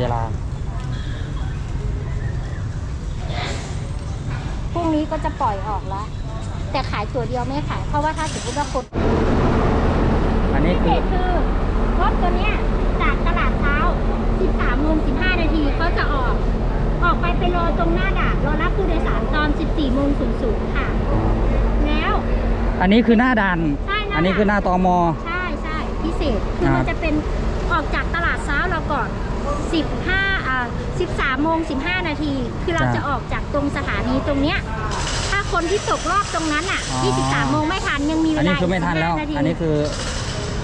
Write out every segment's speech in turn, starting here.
เวลา พรุ่งนี้ก็จะปล่อยออกแล้ว แต่ขายตัวเดียวไม่ขาย เพราะว่าถ้าสมมติว่าคนอันนี้พิเศคือษคือรถตัวเนี้ยจากตลาดเช้า 13โมง15 นาทีเขาจะออก ออกไปไปรอตรงหน้าด่านรอรับผู้โดยสารตอน 14โมง00ค่ะ แล้ว อันนี้คือหน้าด่าน ใช่หน้าด่านอันนี้คือหน้าตมใช่ใช่พิเศษ คือครับมันจะเป็นออกจากตลาดเช้าเราก่อน 15อ่า13โมง15 นาที คือเราจะออกจากตรงสถานีตรงเนี้ย ถ้าคนที่ตกรอบตรงนั้นอะที่13โมงไม่ทันยังมีเวอันลานี้คือไม่ทันแล้ว 15นาทีอันนี้คือ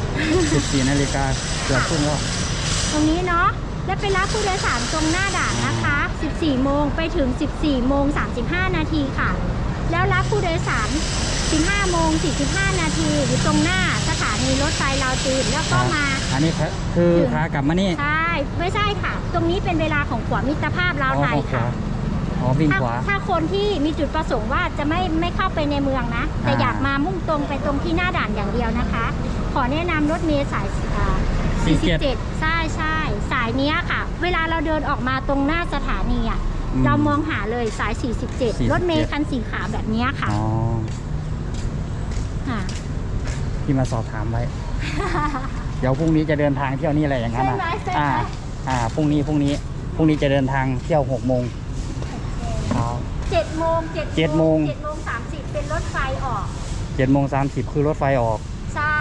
14 นาฬิกาเกือบครึ่งแล้ว ตรงนี้เนาะ แล้วไปรับผู้โดยสารตรงหน้าด่านนะคะ 14 โมงไปถึง 14 โมง 35 นาทีค่ะ แล้วรับผู้โดยสาร 15 โมง 45 นาทีอยู่ตรงหน้าสถานีรถไฟลาวจีนแล้วก็มา อันนี้คือคือขากลับมานี่ ใช่ ไม่ใช่ค่ะ ตรงนี้เป็นเวลาของขวามิตรภาพลาวไทยอ๋อขวาค่ะอ๋อวิ่งถ้าขวา ถ้าคนที่มีจุดประสงค์ว่าจะไม่ไม่เข้าไปในเมืองนะ แต่อ่าอยากมามุ่งตรงไปตรงที่หน้าด่านอย่างเดียวนะคะ ขอแนะนำรถเมล์สายอ่า47ใช่ใช่สายเนี้ยค่ะ เวลาเราเดินออกมาตรงหน้าสถานีอะอืมเรามองหาเลยสาย 47 รถเมล์คันสีขาวแบบเนี้ยค่ะอ๋อค่ะที่มาสอบถามไว้ เดี๋ยวพรุ่งนี้จะเดินทางเที่ยวนี่อะไรอย่างนั้นนะใช่ไหมใช่ไหม อ่า อ่าพรุ่งนี้พรุ่งนี้พรุ่งนี้จะเดินทางเที่ยวหกโมงเช้า7โมง7เจ็ดโมง7โมง30เป็นรถไฟออก เจ็ดโมงสามสิบคือรถไฟออก ใช่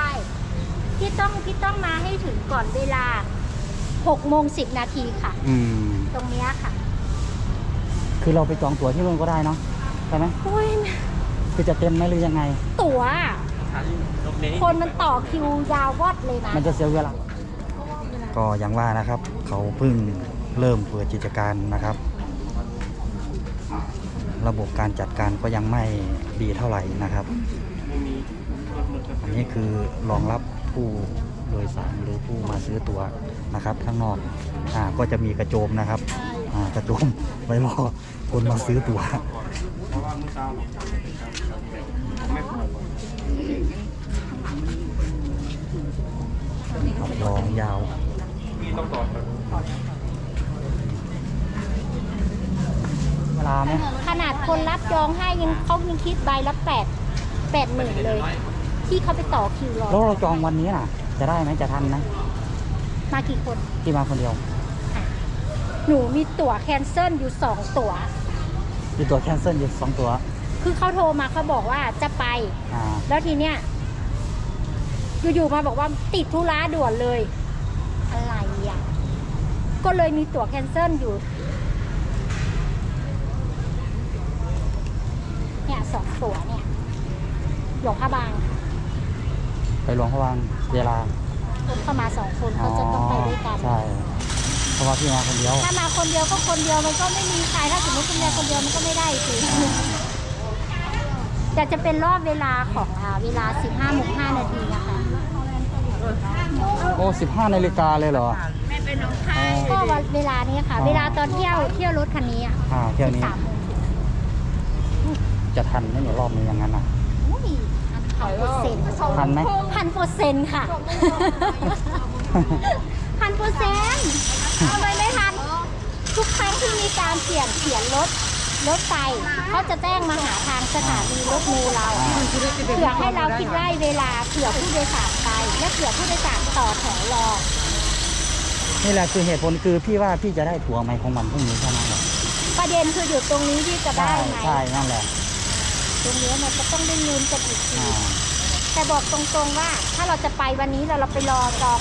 พี่ต้องพี่ต้องมาให้ถึงก่อนเวลา6โมง10นาทีค่ะ อืม ตรงเนี้ยค่ะคือเราไปจองตั๋วที่นู่นก็ได้เนาะใช่ไหมโอ้ยคือจะเต็มไหมหรือยังไง ตั๋ว คนมันต่อคิวยาววอดเลยนะ มันจะเสียเวลา ก็อย่างว่านะครับ เขาเพิ่งเริ่มเปิดกิจการนะครับ ระบบการจัดการก็ยังไม่ดีเท่าไหร่นะครับ อันนี้คือรองรับผู้โดยสารหรือผู้มาซื้อตั๋วนะครับ ข้างนอกอ่าก็จะมีกระโจมนะครับอ่ากระโจมไว้รอคนมาซื้อตั๋วครับ รองยาวเวลาไหมขนาดคนรับจองให้ยังเขายังคิดใบละแปดแปดหมื่นเลย ที่เขาไปต่อคิวรอแล้วเราจองวันนี้น่ะ จะได้ไหมจะทันไหมมากี่คน ที่มาคนเดียว หนูมีตั๋วแคนเซิลอยู่สองตั๋วมีตัวแคนเซิลอยู่สองตัว คือเขาโทรมาเขาบอกว่าจะไป อ่าแล้วทีเนี้ยอยู่ๆมาบอกว่าติดธุระด่วนเลย อะไรอะ ก็เลยมีตั๋วแคนเซิลอยู่ เนี่ยสองตั๋วเนี่ย หลวงพระบางไปหลวงพระวังเวลาคนเข้ามาสองคนเขาจะต้องไปด้วยกัน ใช่เพราะว่าพี่มาคนเดียว ถ้ามาคนเดียวก็คนเดียวมันก็ไม่มีใครถ้าสมมติคุณยายคนเดียวมันก็ไม่ได้สิ แต่จะเป็นรอบเวลาของอ่าเวลา 15โมง5นาทีนะคะ โอ้สิบห้านาฬิกาเลยเหรอก็วันเวลานี้ค่ะ อ๋อ เวลาตอนเที่ยวเที่ยวรถคันนี้อะอ่าเที่ยวนี้13โมงจะทันไหมเนี่ยรอบนี้อย่างนั้นอะ อุ้ยพันเปอร์เซ็นต์ทันไหม พันเปอร์เซ็นต์ค่ะ พันเปอร์เซ็นต์ทำไมไม่ทัน ทุกครั้งที่มีการเปลี่ยนเขียนรถ รถไฟเขาจะแจ้งมาหาทางสถานีรถเมล์เราอ่าเผื่อให้เราคิดได้เวลาเผื่อผู้โดยสารไป และเผื่อผู้โดยสารต่อแถวรอนี่แหละคือเหตุผลคือพี่ว่าพี่จะได้ตั๋วไหมของมันพรุ่งนี้เท่านั้นแหละประเด็นคืออยู่ตรงนี้ที่จะได้ใช่ไหมใช่นั่นแหละตรงนี้มันจะต้องได้เงินกันอีกทีอ่าแต่บอกตรงๆว่า ถ้าเราจะไปวันนี้เราเราไปรอจอง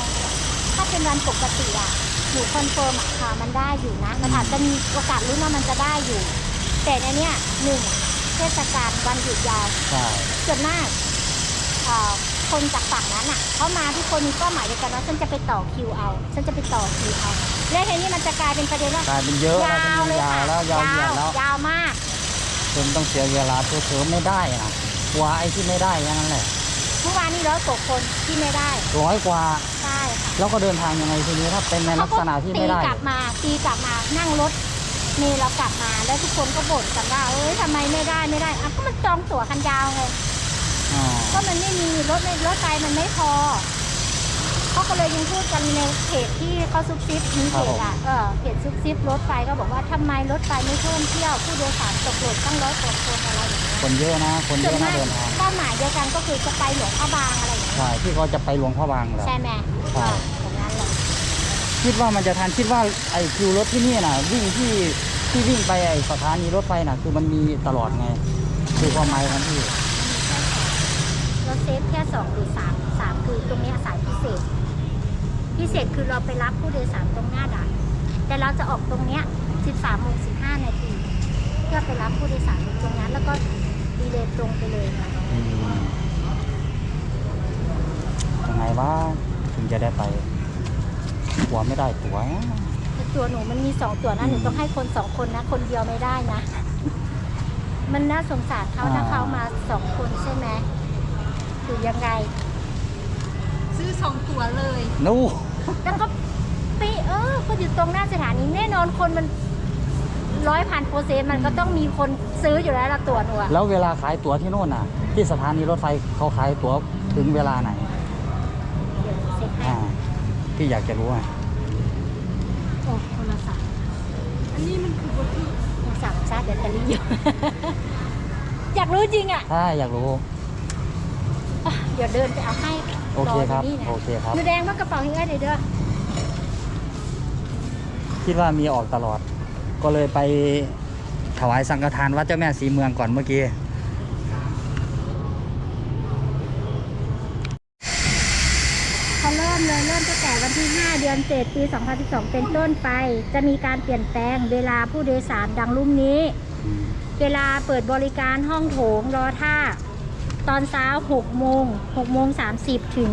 ถ้าเป็นวันปกติอะหนูคอนเฟิร์มอะค่ะมันได้อยู่นะมันอาจจะมีโอกาสลุ้นว่ามันจะได้อยู่ แต่ในเนี้ยหนึ่งเทศกาลวันหยุดยาวใช่ ส่วนมากเอ่อคนจากฝั่งนั้นอะเขามาทุกคนมีเป้าหมายเดียวกันว่าฉันจะไปต่อคิวเอาฉันจะไปต่อคิวเอาและทีนี้มันจะกลายเป็นประเด็นว่ากลายเป็นเยอะแล้วยาวจะเลยยาวค่ะแล้วยาวเหยียดแล้วยาวมากจนต้องเสียเวลาเพื่อๆไม่ได้นะกลัวไอ้ที่ไม่ได้อย่างนั้นแหละเมื่อวานนี้ร้อยกว่าคนที่ไม่ได้ร้อยกว่าใช่ค่ะแล้วก็เดินทางยังไงทีนี้ถ้าเป็นในลักษณะที่ไม่ได้ตีกลับมาตีกลับมานั่งรถ เมล์เรากลับมาแล้วทุกคนก็บ่นกันว่าเอ้ยทำไมไม่ได้ไม่ได้อะก็มันจองตั๋วคันยาวไงอ๋อก็มันไม่มีรถในรถไฟมันไม่พอเขาก็เลยยังพูดกันในเพจที่เขาซุบซิบมีเพจอะเออเพจซุบซิบรถไฟก็บอกว่าทำไมรถไฟไม่เพิ่มเที่ยวผู้โดยสารตกหล่นตั้งร้อยกว่าคนอะไรอย่างเงี้ยคนเยอะนะคนเยส่วนอะนะมากเดินทางเป้าหมายเดียวกันก็คือจะไปหลวงพระบางอะไรอย่างเงี้ยใช่ที่เขาจะไปหลวงพ่อบางเหรอใช่ไหมใช่ ก็อย่างนั้นเลย คิดว่ามันจะทันคิดว่าไอ้คิวรถที่นี่น่ะ วิ่งที่ที่วิ่งไปไอ้สถานีรถไฟน่ะ คือมันมีตลอดไง คือความหมายของพี่เราเซฟแค่สองหรือสามสามคือตรงเนี้ยสายพิเศษ พิเศษคือเราไปรับผู้โดยสารตรงหน้าด่านแต่เราจะออกตรงเนี้ย13โมง15นาที เพื่อไปรับผู้โดยสารตรงนั้น แล้วก็ดีเลย์ตรงไปเลยค่ะอืมยังไงวะถึงจะได้ไป หัวไม่ได้ตั๋วแต่ตัวหนูมันมีสองตัวนะหนูต้องให้คนสองคนนะ คนเดียวไม่ได้นะ มันน่าสงสารเขานะเขามาสองคนใช่ไหมคือยังไง ซื้อสองตัวเลยนู้แล้วก็ไปเออก็อยู่ตรงหน้าสถานีแน่นอนคนมันร้อยพันเปอร์เซ็นต์มันก็ต้องมีคนซื้ออยู่แล้วละตัวหนูอะแล้วเวลาขายตั๋วที่โน่นน่ะ ที่สถานีรถไฟเขาขายตั๋วถึงเวลาไหนเดี๋ยวเซ็ตให้อ่า ที่อยากจะรู้อะโอ้โทรศัพท์อันนี้มันคือบทที่โทรศัพท์ชาร์จแบตเตอรี่อยู่ อยากรู้จริงอะ ถ้าอยากรู้อะเดี๋ยวเดินไปเอาให้โอเคครับออยู่นี่นะโอเคครับหนูแดงว่ากระเป๋าเฮ้ยเดี๋ยวเด้อคิดว่ามีออกตลอด ก็เลยไปถวายสังฆทานวัดเจ้าแม่สีเมืองก่อนเมื่อกี้ เขาเริ่มเลยเริ่มตั้งแต่วันที่ 5 เดือนเจ็ดปี 2012 เป็นต้นไป จะมีการเปลี่ยนแปลงเวลาผู้โดยสารดังรุ่มนี้อืมเวลาเปิดบริการห้องโถงรอท่า ตอนเช้า6โมง6โมง30 ถึง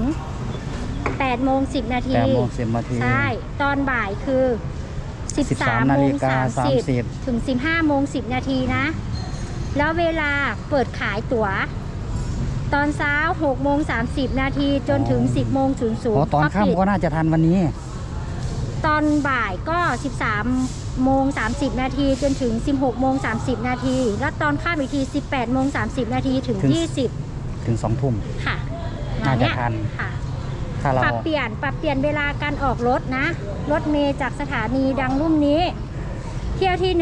8โมง10 นาที แปดโมงสิบนาที ใช่ ตอนบ่ายคือ 13 13โมนาฬิงกา30 30 ถึง 15โมง10 นาทีนะ แล้วเวลาเปิดขายตั๋ว ตอนเช้า6โมง30 นาทีจนถึง 10โมง0 0อ๋อตอนค่ำก็น่าจะทันวันนี้ ตอนบ่ายก็ 13โมง30 นาทีจนถึง 16โมง30 นาที แล้วตอนค่ำอีกที 18โมง30 นาทีถึง ถึง 20 ถึงสองทุ่ม ค่ะน่าจะเยทัน ค่ะ ถ้าเราปรับเปลี่ยนปรับเปลี่ยนเวลาการออกรถนะ รถเมย์จากสถานีดังรุ่มนี้ เที่ยวที่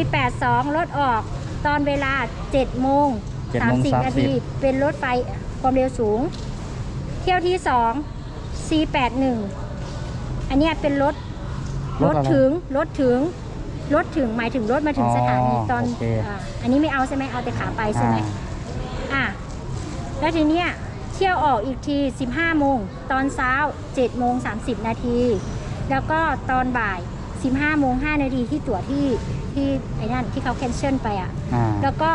1 482 รถออกตอนเวลา7โมง 7โมง30 นาที30เป็นรถไฟความเร็วสูง เที่ยวที่2 481 อันเนี้ยเป็นรถรรถถอะไรถึงรถถึงรถถึงหมายถึงรถมาถึงอ๋อสถานีตอนโอเคอ่าอันนี้ไม่เอาใช่ไหมเอาแต่ขาไปใช่ไหม อ่าอะแล้วทีเนี้ยเที่ยวออกอีกที 15 โมง ตอนเช้า 7 โมง 30 นาที แล้วก็ตอนบ่าย 15 โมง 5 นาทีที่ตั๋วที่ที่ไอ้นั่นที่เขาแคนเซิลไปอะ อ่าแล้วก็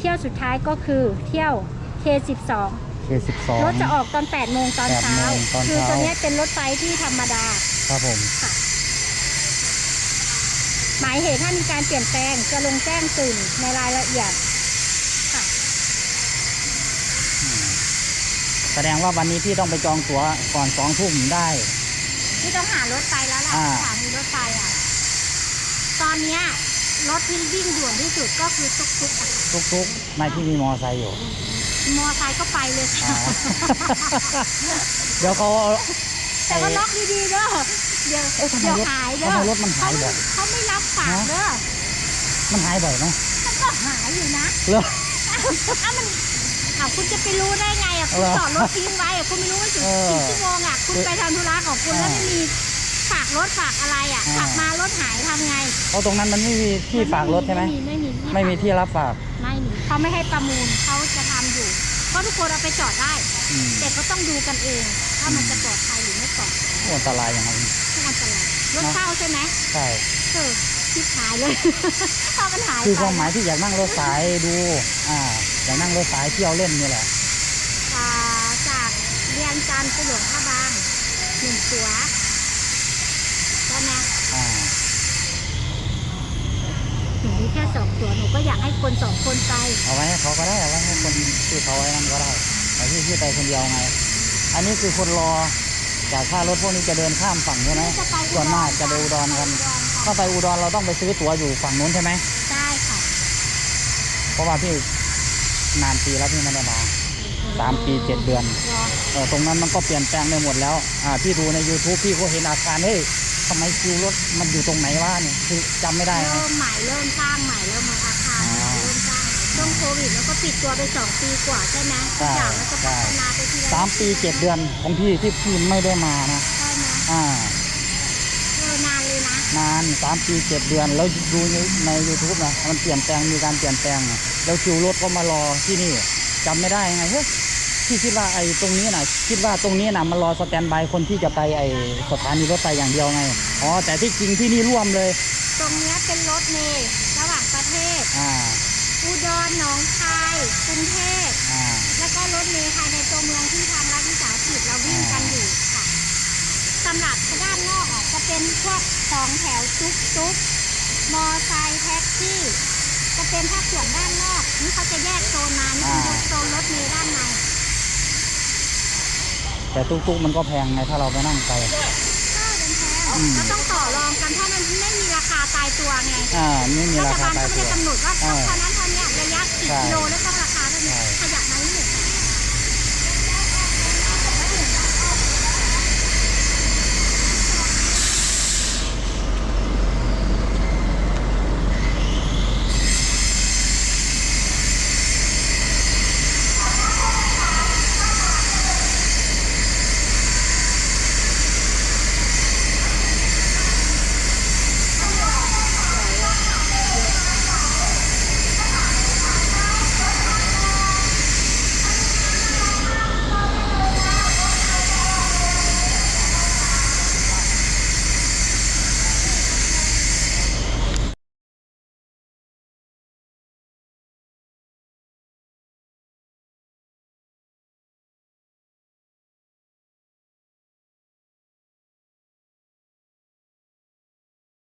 เที่ยวสุดท้ายก็คือเที่ยว K12 เคสิบสองรถจะออกตอน8โมงตอนเช้า8โมงตอนคือเช้าตัวเนี้ยเป็นรถไฟที่ธรรมดา ครับผมค่ะหมายเหตุถ้ามีการเปลี่ยนแปลงจะลงแจ้งสื่อในรายละเอียด ค่ะ แสดงว่าวันนี้พี่ต้องไปจองตั๋วก่อนสองทุ่มได้ ที่ต้องหารถไฟแล้วล่ะอ่า สถานีรถไฟอะ ตอนเนี้ยรถที่วิ่งด่วนที่สุดก็คือตุ๊กตุ๊กอะ ทุกๆไม่ที่มีมอไซค์อยู่ มอไซค์ก็ไปเลยอ่าค่ะ เดี๋ยวเขาแต่ก็ล็อกดีๆเด้อเดี๋ยวเอ๊ะทำไมเดี๋ยวรถหายเด้อทำไมรถมันหายบ่อย เขาไม่รับฝากเด้อมันหายบ่อยเนาะมันก็หายอยู่นะเหรออ้าวมันอ้าวคุณจะไปรู้ได้ไงอะคุณเหรอจอดรถทิ้งไว้อะคุณไม่รู้ว่าถึงเออกี่ชั่วโมงอะคุณไปทำธุระของคุณแล้วอ่าไม่มี ฝากรถฝากอะไรอะอ่าฝากมารถหายทำไงเพราะตรงนั้นมันไม่มีที่ฝากรถใช่ไหมไม่มีไม่มีไม่มีที่รับฝากไม่มีเขาไม่ให้ประมูลเขาจะทำอยู่เพราะทุกคนเอาไปจอดได้ อืมแต่ก็ต้องดูกันเองว่ามันจะปลอดภัยหรือไม่ปลอดภัยโอ้อันตรายอย่างนั้นทุกอันตรายรถเนอะเช่าใช่ไหมใช่เออชิบหายเลยพอมันหายคือไปความหมายที่อยากนั่งรถสายดูอ่าอยากนั่งรถสายเที่ยวเล่นนี่แหละอ่าจากเรียนจันทร์ไปหลวงพระบางหนึ่งตัว ใช่ไหมอ่าหนูมีแค่สองตัวหนูก็อยากให้คนสองคนไปเอาไว้ให้เขาก็ได้เอาไว้ให้คนที่เขาไว้นั่นก็ได้แต่ที่ที่ไปคนเดียวไง อันนี้คือคนรอจากค่ารถพวกนี้จะเดินข้ามฝั่งใช่ไหมจะไปอุดรส่วนมากจะไปอุดรกันไปอุดรค่ะถ้าไปอุดรเราต้องไปซื้อตั๋วอยู่ฝั่งนู้นใช่ไหมได้ค่ะเพราะว่าพี่นานปีแล้วพี่ไม่ได้มาเอสามปีเจ็ดเดือนเหรอ เออตรงนั้นมันก็เปลี่ยนแปลงไปหมดแล้ว อ่าพี่ดูใน YouTube พี่ก็เห็นอาคารเฮ้ย ทำไมคิวรถมันอยู่ตรงไหนวะเนี่ยคือจำไม่ได้นะ เริ่มใหม่เริ่มสร้างใหม่เริ่มมาอาคารอ๋อเริ่มสร้างช่วงโควิดแล้วก็ปิดตัวไปสองปีกว่าใช่ไหมทุกอย่างมันก็พัฒนาไปทีละสามปีเจ็ดเดือนของพี่ที่พี่ไม่ได้มานะใช่ไหมอ่าเออนานเลยนะนานสามปีเจ็ดเดือนแล้วดูในใน YouTube นะมันเปลี่ยนแปลงมีการเปลี่ยนแปลงอะแล้วคิวรถก็มารอที่นี่จำไม่ได้ไงเฮ้ยพี่คิดว่าไอ้ตรงนี้นะ คิดว่าตรงนี้นะมันรอสแตนบายคนที่จะไปไอ้สถานีรถไฟอย่างเดียวไง อ๋อ แต่ที่จริงที่นี่ร่วมเลย ตรงเนี้ยเป็นรถเมล์ระหว่างประเทศ อ่า อุดรหนองคายกรุงเทพอ่า แล้วก็รถเมล์ภายในตัวเมืองที่ทางรัฐวิสาหกิจเราวิ่งกันอยู่ค่ะสำหรับด้านนอกอะจะเป็นพวกสองแถวตุ๊กตุ๊กมอไซค์แท็กซี่ จะเป็นภาคส่วนด้านนอกนี่เขาจะแยกโซนมานี่เป็นโซนรถเมล์ด้านใน แต่ตุ๊กๆมันก็แพงไงถ้าเราไปนั่งไปก็เป็นแพงก็ต้องต่อรองกันเพราะมันไม่มีราคาตายตัวไงอ่าไม่มีรัราฐคาบาลตาก็ยไม่ตัวได้กำหนดว่าเออเท่านั้นเท่านี้ระยะกี่ใช่กิโลแล้วต้องราคาเท่านี้ใช่ขยับ